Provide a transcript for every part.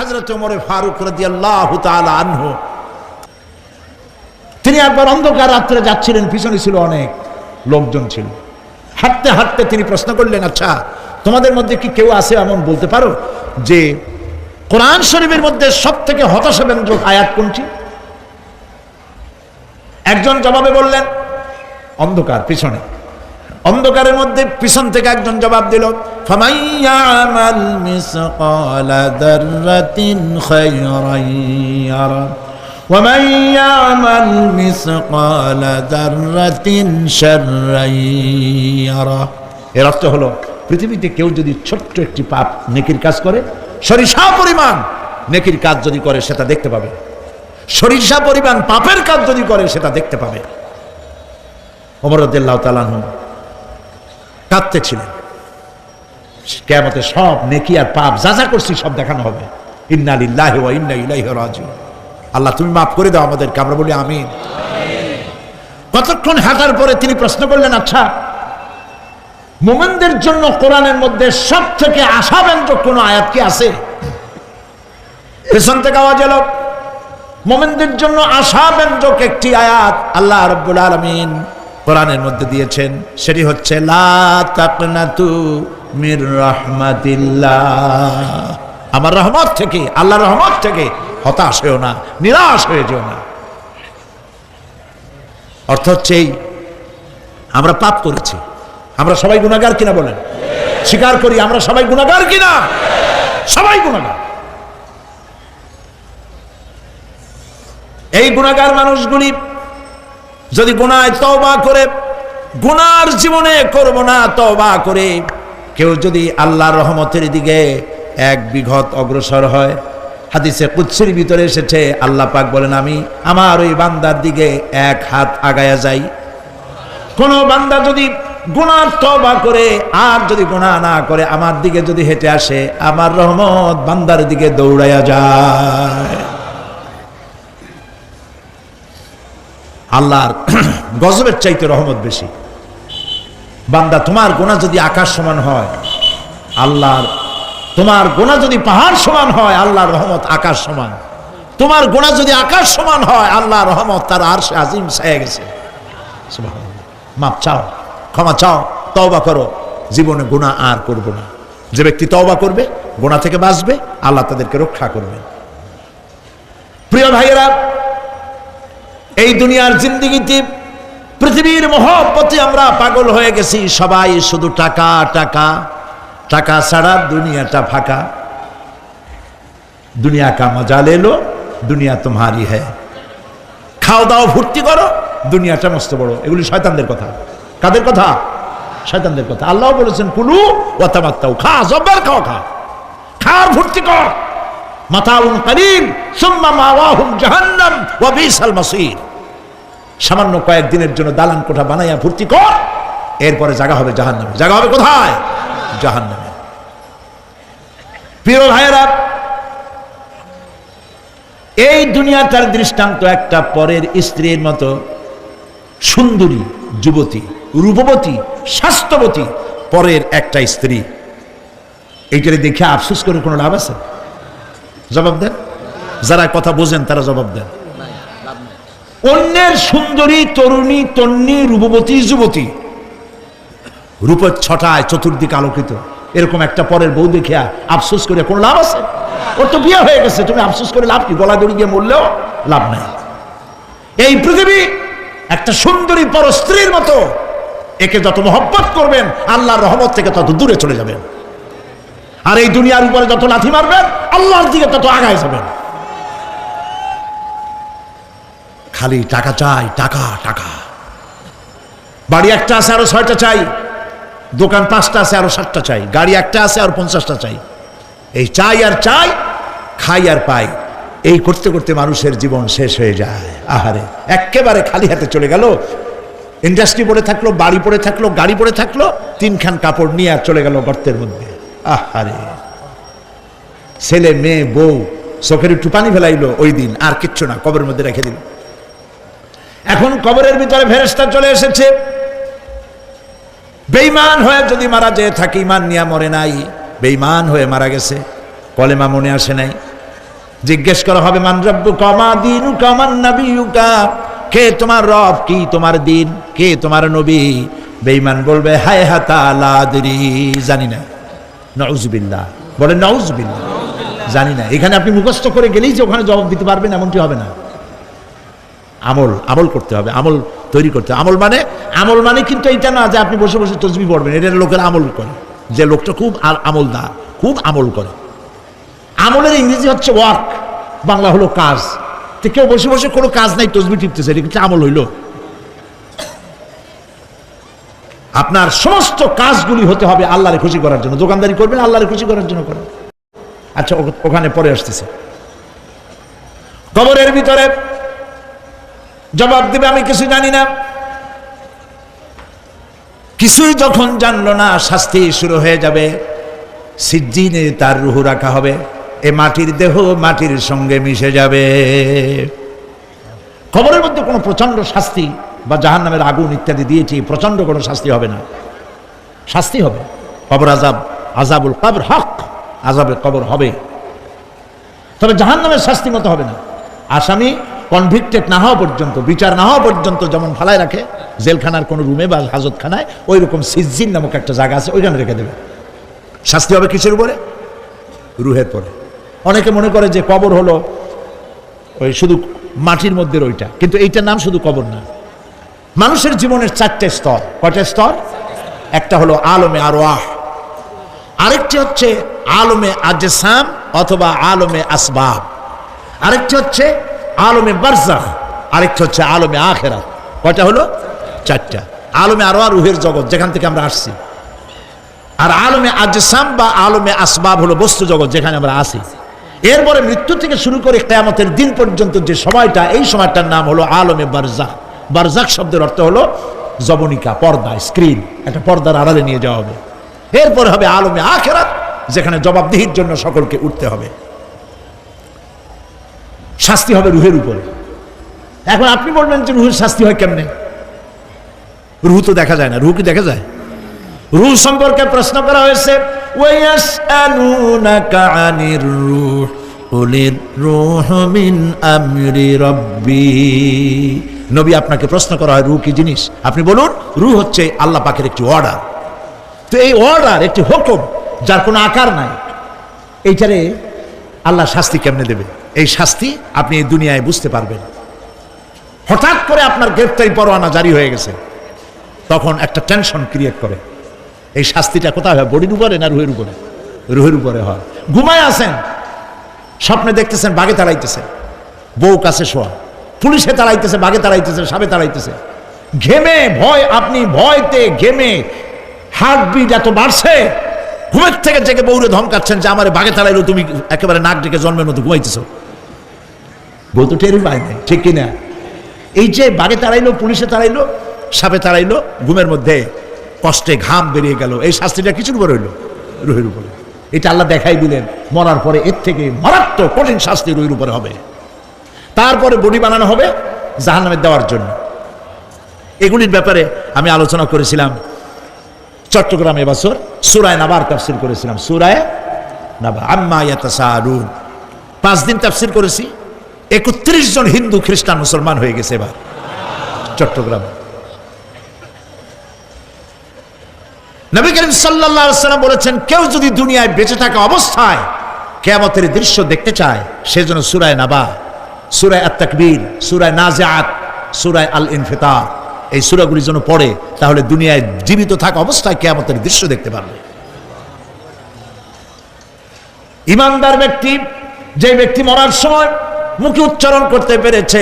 হজরত ওমরে ফারুক রাজি আল্লাহ আনহু, তিনি একবার অন্ধকার রাত্রে যাচ্ছিলেন, পিছনে ছিল অনেক লোকজন ছিল। হাঁটতে হাঁটতে তিনি প্রশ্ন করলেন আচ্ছা তোমাদের মধ্যে কি কেউ আছে এমন বলতে পারো যে কোরআন শরীফের মধ্যে সব থেকে হতাশা হতাশাব্যঞ্জক আয়াত কোনটি? একজন জবাবে বললেন, অন্ধকার, পিছনে। অন্ধকারের মধ্যে পিছন থেকে একজন জবাব দিল ফামাইয়ামাল মিসকালা দাররাতিন খায়রান ইয়ারা ومن يعمل مثقال ذرة شرا يره এর অর্থ হলো পৃথিবীতে কেউ যদি ছোট্ট একটি পাপ নেকির কাজ করে সরিষা পরিমাণ নেকির কাজ যদি করে সেটা দেখতে পাবে সরিষা পরিমাণ পাপের কাজ যদি করে সেটা দেখতে পাবে অমরদুল্লাহ তালানহ কাঁদতেছিলেন। কেমতে সব নেকি আর পাপ যা যা করছি সব দেখানো হবে। ইন্নালিল্লাহ ইন্না ইলাইহি রাজিউন। আল্লাহ, তুমি মাফ করে দাও আমাদেরকে, আমরা বলি আমিন। কতক্ষণ হাঁটার পরে তিনি প্রশ্ন করলেন আচ্ছা মোমেনদের জন্য কোরআনের মধ্যে সব থেকে আশাব্যঞ্জক কোন আয়াত কি আছে? পেছন থেকে আওয়াজ এলো, মোমেনদের জন্য আশাব্যঞ্জক একটি আয়াত, আল্লাহ রব্বুল আলমিন কোরআনের মধ্যে দিয়েছেন, সেটি হচ্ছে মির রহমাতিল্লাহ। আমার রহমত থেকে, আল্লাহর রহমত থেকে হতাশ হয়েও না, নিরাশ হয়ে যেও না। অর্থ হচ্ছে এই, আমরা পাপ করেছি, আমরা সবাই গুণাগার কিনা বলেন? স্বীকার করি, আমরা সবাই গুণাগার কিনা? সবাই গুণাগার এই গুণাগার মানুষগুলি যদি গুণায় তওবা করে, গুনার জীবনে করব না তওবা করে, কেউ যদি আল্লাহর রহমতের দিকে এক বিঘত অগ্রসর হয়, হাদিসে কুৎসির ভিতরে এসেছে, আল্লাহ পাক বলেন, আমি আমার ওই বান্দার দিকে এক হাত আগায়া যাই। কোন বান্দা যদি গুনার তবা করে, আর যদি গুনাহ না করে, আমার দিকে যদি হেঁটে আসে, আমার রহমত বান্দার দিকে দৌড়াইয়া যায়। আল্লাহর গজবের চাইতে রহমত বেশি। বান্দা, তোমার গোনা যদি আকাশ সমান হয়, আল্লাহর, তোমার গোনা যদি পাহাড় সমান হয়, আল্লাহর রহমত আকাশ সমান। তোমার গোনা যদি আকাশ সমান হয়, আল্লাহর রহমত তার আর সে আজিম ছায়া গেছে। মাপ চাও, ক্ষমা চাও, তওবা করো। জীবনে গুণা আর করব না। যে ব্যক্তি তওবা করবে, গোনা থেকে বাঁচবে, আল্লাহ তাদেরকে রক্ষা করবে। প্রিয় ভাইয়েরা এই দুনিয়ার জিন্দিগিতে পৃথিবীর মহব্বতে আমরা পাগল হয়ে গেছি, সবাই শুধু টাকা টাকা। টাকা ছাড়া দুনিয়াটা ফাঁকা। দুনিয়া কা মজা লে লো, দুনিয়া তোমারই হ্যাঁ খাও দাও ভর্তি করো, দুনিয়াটা মস্ত বড়। এগুলি শয়তানদের কথা। কাদের কথা? শয়তানদের কথা। আল্লাহ বলেছেন, কুলু ওয়াতামাত্তাও খা, জব্বার খাও, খা। খার ভর্তি কর। মাতাউন কালিল সুম্মা মাওয়াহুম জাহান্নাম ওয়া বিসাল মাসির। সামান্য কয়েকদিনের জন্য দালান কোঠা বানাইয়া ভর্তি কর। এরপরে জায়গা হবে জাহান্নামে। জায়গা হবে কোথায়? জাহান্নামে। প্রিয় ভাইয়েরা, এই দুনিয়াটার দৃষ্টান্ত একটা পরের স্ত্রীর মতো সুন্দরী, যুবতী, রূপবতী, স্বাস্থ্যবতী পরের একটা স্ত্রী। এইটারে দেখে আফসোস করে কোনো লাভ আছে? জবাব দেন। যারা কথা বোঝেন, তারা জবাব দেন। অন্যের সুন্দরী, তরুণী, তন্নি, রূপবতী, যুবতী। রূপের ছটায় চতুর্দিকে আলোকিত। এরকম একটা পরের বউ দেখিয়া আফসোস করে কোনো লাভ আছে? ওর তো বিয়ে হয়ে গেছে, তুমি আফসোস করে লাভ কি? গলা দড়ি গিয়ে মরলেও লাভ নাই। এই পৃথিবী একটা সুন্দরী পর স্ত্রীর মতো। একে যত মহব্বত করবেন, আল্লাহর রহমত থেকে তত দূরে চলে যাবেন। আর এই দুনিয়ার উপরে যত লাথি মারবেন, আল্লাহর দিকে তত আগায় যাবেন। খালি টাকা চাই, টাকা টাকা। বাড়ি একটা আছে, আরও ছয়টা চাই। দোকান পাঁচটা আছে, আরও সাতটা চাই। গাড়ি একটা আছে, আর পঞ্চাশটা চাই। এই চাই আর চাই, খাই আর পাই। এই করতে করতে মানুষের জীবন শেষ হয়ে যায়। আহারে, একেবারে খালি হাতে চলে গেল। ইন্ডাস্ট্রি পড়ে থাকল, বাড়ি পড়ে থাকল, গাড়ি পড়ে থাকল, তিনখান কাপড় নিয়ে আর চলে গেল গর্তের মধ্যে। আহারে। ছেলে, মেয়ে, বউ, চোখের একটু পানি ফেলাইলো ওই দিন, আর কিচ্ছু না, কবরের মধ্যে রেখে দিল। এখন কবরের ভিতরে ফেরেস্তা চলে এসেছে। বেইমান হয়ে যদি মারা যেয়ে থাকে ইমান নিয়ে মরে নাই। বেইমান হয়ে মারা গেছে। কলেমা মনে আসে নাই। জিজ্ঞেস করা হবে, মান রব্বু কমা দিন কমান নবীকা কে তোমার রব? কি তোমার দিন? কে তোমার নবী? বেঈমান বলবে, হায় হাতা লাদরি জানি না। নউজবিল্লাহ। বলে, নউজবিল্লাহ। জানি না। এখানে আপনি মুখস্থ করে গেলেই যে ওখানে জবাব দিতে পারবেন, এমনটি হবে না। আমল আমল করতে হবে, আমল তৈরি করতে আমল মানে আমল মানে কিন্তু এটা না যে আপনি বসে বসে তসবি পড়বেন, এটা লোকের আমল করে। যে লোকটা খুব আর আমলদার, খুব আমল করে। আমলের ইংরেজি হচ্ছে ওয়ার্ক বাংলা হলো কাজ। তো কেউ বসে বসে কোনো কাজ নাই, তসবি টিপতেছে, এটা কিন্তু আমল হইল। আপনার সমস্ত কাজগুলি হতে হবে আল্লাহরে খুশি করার জন্য। দোকানদারি করবেন, আল্লাহরে খুশি করার জন্য করেন। আচ্ছা ওখানে পরে আসতেছে। কবরের ভিতরে জবাব দেবে, আমি কিছু জানি না। কিছুই যখন জানলো না, শাস্তি শুরু হয়ে যাবে। সিজ্জিনে তার রুহু রাখা হবে। এ মাটির দেহ মাটির সঙ্গে মিশে যাবে। খবরের মধ্যে কোনো প্রচণ্ড শাস্তি বা জাহান নামের আগুন ইত্যাদি দিয়েছি প্রচণ্ড কোনো শাস্তি হবে না। শাস্তি হবে। কবর আজাব আজাবুল কবর হক আজাবের কবর হবে। তবে জাহান নামের শাস্তি মতো হবে না। আসামি কনভিক্টেড না হওয়া পর্যন্ত, বিচার না হওয়া পর্যন্ত যেমন ফালায় রাখে, জেলখানার কোনো রুমে বা হাজতখানায় ওই রকম সিজিন নামক একটা জায়গা আছে, ওইখানে রেখে দেবে। শাস্তি হবে কিসের উপরে? রুহের পরে। অনেকে মনে করে যে কবর হলো ওই শুধু মাটির মধ্যে ওইটা কিন্তু এইটার নাম শুধু কবর না। মানুষের জীবনের চারটে স্তর। কটা স্তর? একটা হলো আলমে আরোয়াহ আরেকটি হচ্ছে আলমে আজসাম অথবা আলমে আসবাব, আরেকটি হচ্ছে আলমে বারজাখ, আরেকটা হচ্ছে আলমে আখেরাত। কয়টা হলো? চারটা। আলমে আরও আর রুহের জগৎ, যেখান থেকে আমরা আসছি। আর আলমে আজসাম বা আলমে আসবাব হলো বস্তু জগৎ, যেখানে আমরা আসি এরপরে মৃত্যু থেকে শুরু করে কেয়ামতের দিন পর্যন্ত যে সময়টা, এই সময়টার নাম হলো আলমে বারজাক বারজাক শব্দের অর্থ হলো জবনিকা, পর্দা স্ক্রিন একটা পর্দার আড়ালে নিয়ে যাওয়া হবে। এরপরে হবে আলমে আখেরাত, যেখানে জবাবদিহির জন্য সকলকে উঠতে হবে। শাস্তি হবে রুহের উপরে। এখন আপনি বলবেন যে রুহের শাস্তি হয় কেমনে? রুহ তো দেখা যায় না। রুহ কি দেখা যায়? রুহ সম্পর্কে প্রশ্ন করা হয়েছে নবী আপনাকে প্রশ্ন করা হয়, রুহ কি জিনিস? আপনি বলুন, রুহ হচ্ছে আল্লাহ পাকের একটি অর্ডার তো এই অর্ডার একটি হুকুম, যার কোনো আকার নাই, এইটারে আল্লাহ শাস্তি কেমনে দেবে? এই শাস্তি আপনি এই দুনিয়ায় বুঝতে পারবেন। হঠাৎ করে আপনার গ্রেপ্তারি পরোয়ানা জারি হয়ে গেছে। তখন একটা টেনশন ক্রিয়েট করে। এই শাস্তিটা কোথায় হয়? বডির উপরে না রুহের উপরে? রুহের উপরে হয়। ঘুমায় আছেন। স্বপ্নে দেখতেছেন বাঘে তাড়াইতেছে বউ কাছে শোয়া। পুলিশে তাড়াইতেছে বাঘে তাড়াইতেছে সাবে তাড়াইতেছে ঘেমে, ভয়, আপনি ভয়তে ঘেমে হার্টবিট এত বাড়ছে। ঘুমের থেকে জেগে বউরে ধমকাচ্ছেন যে আমার বাঘে তাড়াইলো তুমি একেবারে নাক ডেকে জন্মের মতো ঘুমাইতেছো। বউ তো টেরই পায় নাই, ঠিক কিনা? এই যে বাঘে তাড়াইলো পুলিশে তাড়াইলো সাপে তাড়াইলো ঘুমের মধ্যে কষ্টে ঘাম বেরিয়ে গেল। এই শাস্তিটা কিছুর উপর হইল? রুহের উপরে। এটা আল্লাহ দেখাই দিলেন, মরার পরে এর থেকে মারাত্মক কঠিন শাস্তি রুহের উপরে হবে। তারপরে বডি বানানো হবে জাহান্নামের দেওয়ার জন্য। এগুলির ব্যাপারে আমি আলোচনা করেছিলাম চট্টগ্রামে এবছর সুরায় নাবার তাফসির করেছিলাম। সুরায় নাবা। আম্মা ইয়াতাসালুন। পাঁচ দিন তাফসির করেছি। একত্রিশ জন হিন্দু খ্রিস্টান মুসলমান হয়ে গেছে এবার। চট্টগ্রামে। নবী করিম সাল্লাম বলেছেন, কেউ যদি দুনিয়ায় বেঁচে থাকা অবস্থায় কেয়ামতের দৃশ্য দেখতে চায় সেজন্য সুরায় নাবা, সুরায় আত তাকবীর সুরায় নাজিআত, সুরায় আল ইনফিতার এই সূরাগুলি যেন পড়ে, তাহলে দুনিয়ায় জীবিত থাকা অবস্থায় কেয়ামতের দৃশ্য দেখতে পারবে। ইমানদার ব্যক্তি, যে ব্যক্তি মরার সময় মুখে উচ্চারণ করতে পেরেছে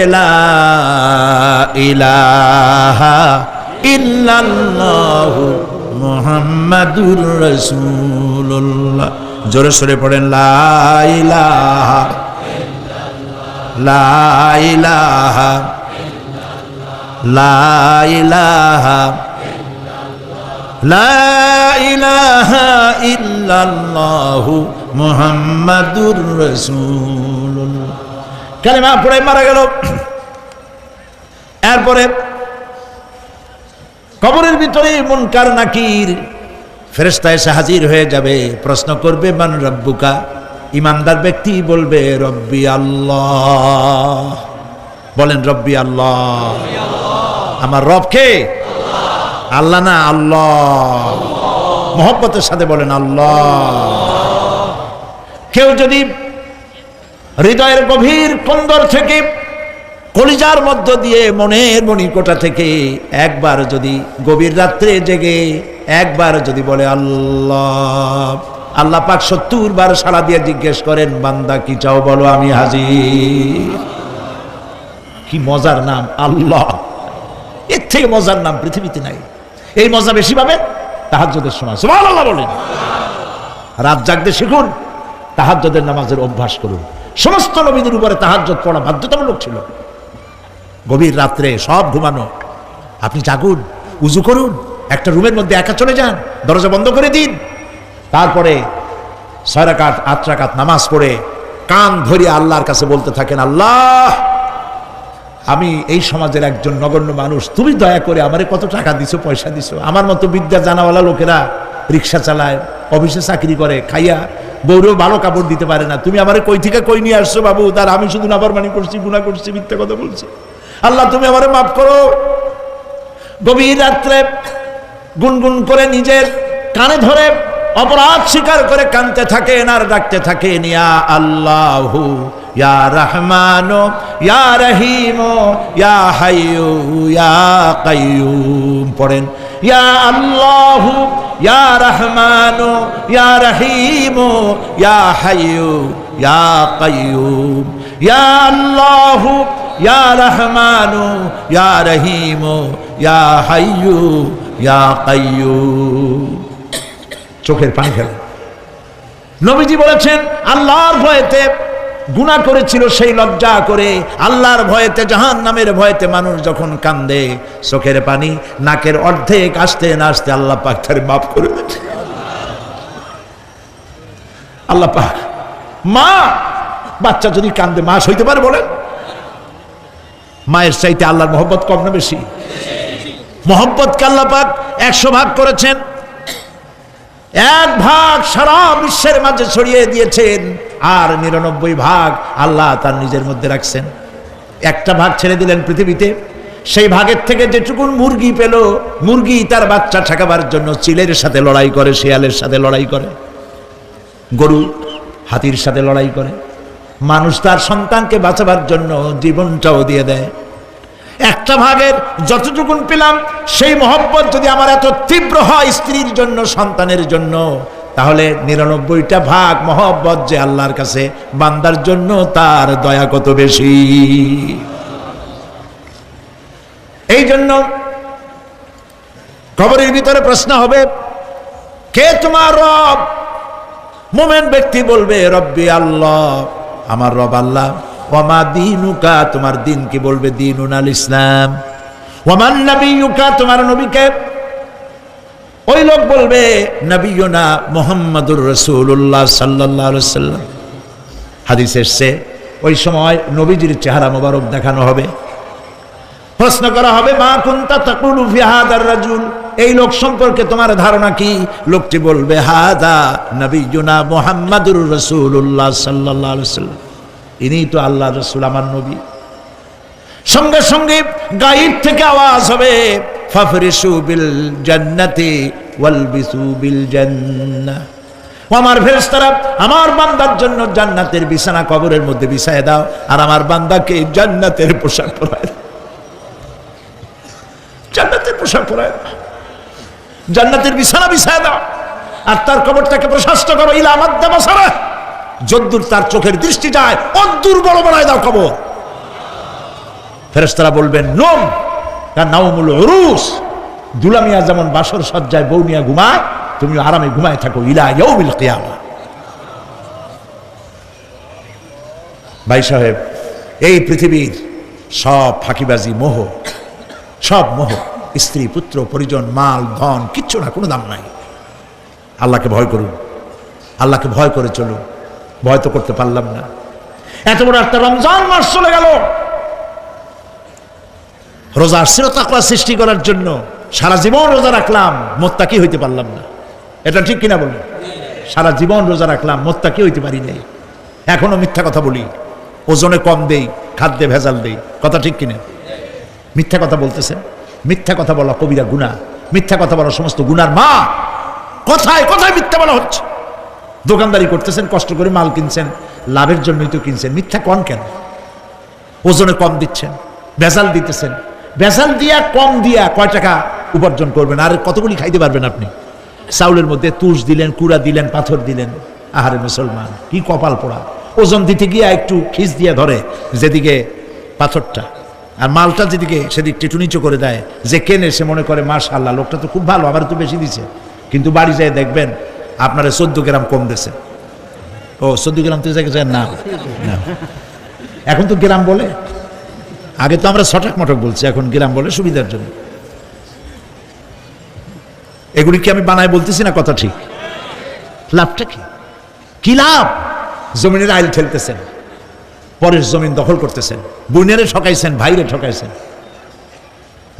রাসূলুল্লাহ। জোরে সরে পড়েন, লা ইলাহা লা ইলাহা লা ইলাহা মারা গেল। এরপরে কবরের ভিতরে মুনকার নাকির ফেরেশতা এসে হাজির হয়ে যাবে। প্রশ্ন করবে, মান রব্বুকা? ইমানদার ব্যক্তি বলবে, রব্বি আল্লাহ। বলেন, রব্বি আল্লাহ। আমার রব কে? আল্লাহ না, আল্লাহ। মোহব্বতের সাথে বলেন, আল্লাহ। কেউ যদি হৃদয়ের গভীর কন্দর থেকে কলিজার মধ্য দিয়ে মনের মণিকোটা থেকে একবার যদি গভীর রাত্রে জেগে একবার যদি বলে, আল্লাহ। আল্লাহ পাক সত্তর বার সারা দিয়ে জিজ্ঞেস করেন, বান্দা কি চাও বলো, আমি হাজির। কি মজার নাম, আল্লাহ। এর থেকে মজার নাম পৃথিবীতে নাই। এই মজা বেশি পাবেন তাহাজ্জুদের সময়। আল্লাহ বলেন। রাত জাগতে শিখুন, তাহাজ্জুদের নামাজের অভ্যাস করুন। সমস্ত নবীদের উপরে তাহাজ্জুদ পড়া বাধ্যতামূলক ছিল। গভীর রাত্রে সব ঘুমানো। আপনি জাগুন, উজু করুন, একটা রুমের মধ্যে একা চলে যান, দরজা বন্ধ করে দিন। তারপরে ছয় রাকাত, আট রাকাত নামাজ পড়ে কান ধরিয়ে আল্লাহর কাছে বলতে থাকেন, আল্লাহ! আমি এই সমাজের একজন নগণ্য মানুষ, তুমি দয়া করে আমারে কত টাকা দিছো, পয়সা দিছো? আমার মতো বিদ্যা জানাওয়ালা লোকেরা রিক্সা চালায়, অফিসে চাকরি করে, খাইয়া বউরেও ভালো কাপড় দিতে পারে না। তুমি আমারে কই থেকে কই নিয়ে আসছো বাবু? তার আমি শুধু নাফরমানি করছি গুণা করছি, মিথ্যা কথা বলছি। আল্লাহ, তুমি আমারে মাফ করো। গভীর রাত্রে গুনগুন করে নিজের কানে ধরে অপরাধ স্বীকার করে কানতে থাকেন আর ডাকতে থাকেন ইয়া আল্লাহ ইয়া রহমান, ইয়া রহিম, ইয়া হাইয়ু, ইয়া কাইয়ুম। পড়েন, ইয়া আল্লাহ, ইয়া রহমান, ইয়া রহিম, ইয়া হাইয়ু, ইয়া কাইয়ুম। ইয়া আল্লাহ, ইয়া রহমান, ইয়া রহিম, ইয়া হাইয়ু, ইয়া কাইয়ুম। চোখের পানি ফেলে নবীজি বলেছেন, আল্লাহর ভয়েতে গুণা করেছিল সেই লজ্জা করে আল্লাহর ভয়েতে জাহান নামের ভয়েতে মানুষ যখন কান্দে, চোখের পানি নাকের অর্ধেক আসতে না আসতে আল্লাহ পাক তার মাফ করে আল্লাহ পাক, মা, বাচ্চা যদি কান্দে, মা সইতে পারে বলেন? মায়ের চাইতে আল্লাহর মহব্বত কম না বেশি? মহব্বতকে আল্লাহ পাক একশো ভাগ করেছেন? এক ভাগ সারা বিশ্বের মাঝে ছড়িয়ে দিয়েছেন। আর নিরানব্বই ভাগ আল্লাহ তার নিজের মধ্যে রাখছেন। একটা ভাগ ছেড়ে দিলেন পৃথিবীতে। সেই ভাগের থেকে যেটুকুন মুরগি পেল, মুরগি তার বাচ্চা ঠেকাবার জন্য চিলের সাথে লড়াই করে, শিয়ালের সাথে লড়াই করে। গরু হাতির সাথে লড়াই করে। মানুষ তার সন্তানকে বাঁচাবার জন্য জীবনটাও দিয়ে দেয়। একটা ভাগের যতটুকুন পেলাম, সেই মহব্বত যদি আমার এত তীব্র হয় স্ত্রীর জন্য, সন্তানের জন্য তাহলে নিরানব্বইটা ভাগ মহব্বত যে আল্লাহর কাছে, বান্দার জন্য তার দয়া কত বেশি? এই জন্য কবরের ভিতরে প্রশ্ন হবে, কে তোমার রব? মোমেন ব্যক্তি বলবে, রব্বি আল্লাহ। আমার রব আল্লাহ। ওমা দিনুকা? তোমার দিন কি বলবে? দিন ইসলাম। ওমান নবীকা তোমার নবীকে ওই লোক বলবে, নবীনা মোহাম্মদুর রসুল্লাহ সাল্লাহ সাল্লাম। হাদিস এসছে, ওই সময় নবীজির চেহারা মোবারক দেখানো হবে। প্রশ্ন করা হবে, মা কুন্তা তাকুলু ফি হাদার রাজুল? এই লোক সম্পর্কে তোমার ধারণা কি? লোকটি বলবে, হাদা নবীনা মোহাম্মদুর রসুল্লাহ সাল্লাহ সাল্লাম। ইনি তো আল্লাহ রসুল, আমার নবী। সঙ্গে সঙ্গে গাইড থেকে আওয়াজ হবে ফাফরিসু বিল জান্নাতি ওয়ালবিসু বিল জান্নাহ আমার ফেরেশতারা, আমার বান্দার জন্য জান্নাতের বিছানা কবরের মধ্যে বিছায় দাও, আর আমার বান্দাকে জান্নাতের পোশাক পরায় জান্নাতের পোশাক পরায় দাও। জান্নাতের বিছানা বিছায় দাও। আর তার কবরটাকে প্রশস্ত করো, ইলা মাদ্দা বাসারা। যদ্দূর তার চোখের দৃষ্টি যায়, অদ্দূর বড় বানায় দাও কবর। ফেরেস্তারা বলবেন, নোম তার নাওমুল রুস দুলামিয়া যেমন বাসর সজ্জায় বৌনিয়া ঘুমায় তুমি আরামে ঘুমায় থাকো, ইলা কিয়ামা। ভাই সাহেব, এই পৃথিবীর সব ফাঁকিবাজি মোহ, সব মোহ, স্ত্রী, পুত্র, পরিজন, মাল, ধন, কিচ্ছু না, কোনো দাম নাই। আল্লাহকে ভয় করুন, আল্লাহকে ভয় করে চলুন। ভয় তো করতে পারলাম না। এত বড় একটা রমজান মাস চলে গেল। রোজা আসছিল তাকওয়া সৃষ্টি করার জন্য সারা জীবন রোজা রাখলাম, মোত্তাকি হইতে পারলাম না। এটা ঠিক কিনা বলুন? সারা জীবন রোজা রাখলাম, মোত্তাকি হইতে পারি নাই। এখনও মিথ্যা কথা বলি। ওজনে কম দেই, খাদ্যে ভেজাল দেই। কথা ঠিক কিনা? মিথ্যা কথা বলতেছেন মিথ্যা কথা বলা কবিরা গুণা। মিথ্যা কথা বলা সমস্ত গুনার মা। কথায় কথায় মিথ্যা বলা হচ্ছে। দোকানদারি করতেছেন, কষ্ট করে মাল কিনছেন, লাভের জন্যই তো কিনছেন। মিথ্যা কন কেন? ওজনে কম দিচ্ছেন, ভেজাল দিতেছেন। ভেজাল দিয়া, কম দিয়া কয় টাকা উপার্জন করবেন? আর কতগুলি খাইতে পারবেন আপনি? চাউলের মধ্যে তুষ দিলেন, কুড়া দিলেন, পাথর দিলেন। আহারে মুসলমান, কি কপাল পোড়া। ওজন দিতে গিয়া একটু খিস দিয়ে ধরে যেদিকে পাথরটা। আর মালটা যেদিকে সেদিক টেটু নিচু করে দেয়, যে কেনে সে মনে করে মাস আল্লাহ লোকটা তো খুব ভালো, আবার তো বেশি দিছে। কিন্তু বাড়ি যায় দেখবেন, আপনারা চোদ্দ গ্রাম কম দিছে। ও, চোদ্দ গ্রাম তো জায়গায় না। এখন তো গ্রাম বলে। আগে তো আমরা ছটাক মটক বলছি, এখন গ্রাম বলে সুবিধার জন্য। এগুলি কি আমি বানায় বলতেছি না কথা ঠিক? লাভটা কি? কি লাভ? জমিনের আইল ঠেলতেছেন, পরের জমিন দখল করতেছেন বোনেরে ঠকাইছেন, ভাইরে ঠকাইছেন,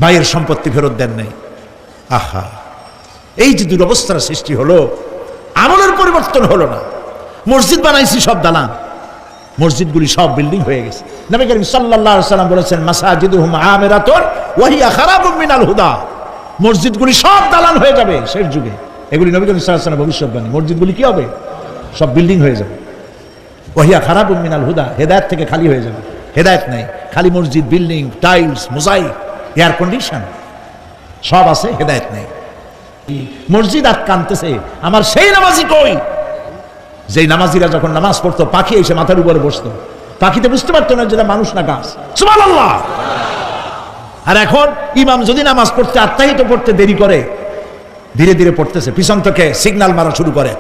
ভাইয়ের সম্পত্তি ফেরত দেন নাই। আহা, এই যে দুরবস্থার সৃষ্টি হলো, আমলের পরিবর্তন হলো না। মসজিদ বানাইছি সব দালান মসজিদগুলি সব বিল্ডিং হয়ে গেছে। নবী করিম আলাইহি সাল্লাম বলেছেন, মাসাজিদুহুম আমিরাতুন ওয়া হিয়া খারাবুম মিনাল হুদা। মসজিদগুলি সব দালান হয়ে যাবে শেষ যুগে। এগুলি নবী করিম আলাইহি সাল্লাম ভবিষ্যৎবাণী। মসজিদগুলি কি হবে? সব বিল্ডিং হয়ে যাবে। ওহিয়া খারাবুম মিনাল হুদা, হেদায়েত থেকে খালি হয়ে যাবে। হেদায়েত নাই। খালি মসজিদ building tiles mosaic air condition সব আছে, হেদায়েত নেই। মসজিদ আর কানতেছে আমার সেই নামাজি কই? যেই নামাজিরা যখন নামাজ পড়তো, পাখি এসে মাথার উপরে বসতো। পাখিতে বুঝতে পারতো না যেটা মানুষ না গাছ। সুবহানাল্লাহ! আর এখন ইমাম যদি নামাজ পড়তে, আত্মাহিত পড়তে দেরি করে, ধীরে ধীরে পড়তেছে। পিছন থেকে সিগন্যাল মারা শুরু করে।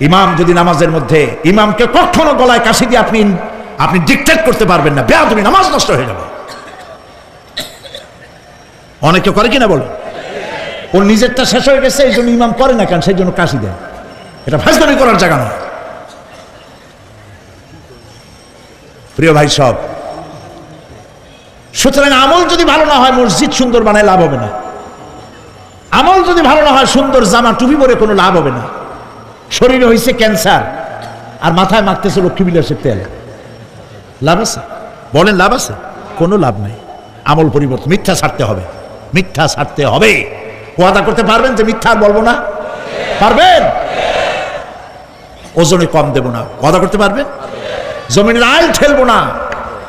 ইমাম যদি নামাজের মধ্যে, ইমামকে কখনো গলায় কাশি দিয়ে আপনি আপনি ডিকটেট করতে পারবেন না। বেয়া তুমি নামাজ নষ্ট হয়ে যাবে। অনেকে করে কিনা বলো ওর নিজেরটা শেষ হয়ে গেছে, এই জন্য ইমাম করে না কেন? সেই জন্য কাশি দেয়। এটা ফাজদামি করার জায়গা নয়। প্রিয় ভাই সব, সুতরাং আমল যদি ভালো না হয়, মসজিদ সুন্দর বানায় লাভ হবে না। আমল যদি ভালো না হয়, সুন্দর জামা টুপি পরে কোনো লাভ হবে না। শরীরে হয়েছে ক্যান্সার, আর মাথায় মারতেছে লক্ষ্মী বিলাসের তেল। লাভ আছে? বলেন লাভ আছে? কোনো লাভ নাই। আমল পরিবর্তন, মিথ্যা ছাড়তে হবে। মিথ্যা ছাড়তে হবে। ওয়াদা করতে পারবেন যে মিথ্যা আর বলব না? পারবেন? ওজনে কম দেব না। ওয়াদা করতে পারবেন? জমিনের আইল ঠেলবো না।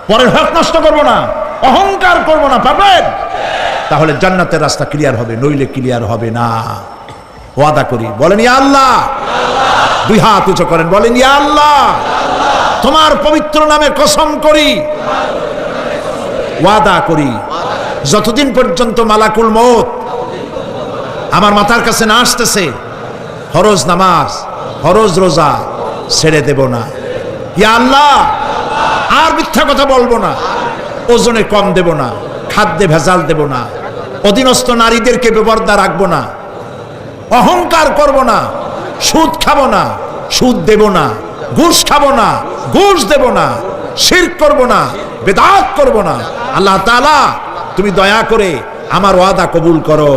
পরের হক নষ্ট করব না। অহংকার করব না। পারবেন? তাহলে জান্নাতের রাস্তা ক্লিয়ার হবে, নইলে ক্লিয়ার হবে না। ওয়াদা করি। বলেন, ইয়া আল্লাহ। দুই হাত উঁচু করেন। বলেন, ইয়া আল্লাহ। তোমার পবিত্র নামে কসম করি। ওয়াদা করি। যতদিন পর্যন্ত মালাকুল মত আমার মাথার কাছে না আসতেছে। ফরজ নামাজ, ফরজ রোজা ছেড়ে দেব না। ইয়া আল্লাহ, আর মিথ্যা কথা বলব না। ওজনে কম দেব না, খাদ্যে ভেজাল দেব না। অধীনস্থ নারীদেরকে বেবর্দা রাখব না। অহংকার করব না, সুদ খাব না, সুদ দেব না, ঘুষ খাব না, ঘুষ দেব না শির করব না, বেদাত করব না। আল্লাহ তালা তুমি দয়া করে আমার ওয়াদা কবুল করো।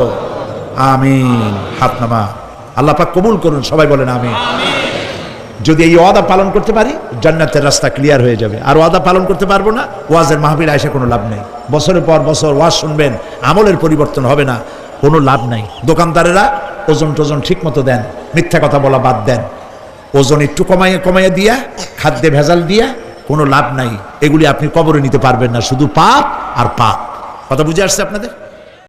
আমিন। হাত নামা। আল্লাহ পাক কবুল করুন, সবাই বলেন আমিন। যদি এই ওয়াদা পালন করতে পারি, জান্নাতের রাস্তা ক্লিয়ার হয়ে যাবে। আর ওয়াদা পালন করতে পারব না, ওয়াজের মাহবিল আয়সা কোনো লাভ নেই। বছরের পর বছর ওয়াজ শুনবেন, আমলের পরিবর্তন হবে না, কোনো লাভ নাই। দোকানদারেরা ওজন টোজন ঠিক মতো দেন, মিথ্যা কথা বলা বাদ দেন। ওজন একটু কমাইয়ে কমাইয়ে দিয়া, খাদ্যে ভেজাল দিয়া, কোনো লাভ নাই। এগুলি আপনি কবরে নিতে পারবেন না, শুধু পাপ আর পাপ। কথা বুঝে আসছে আপনাদের?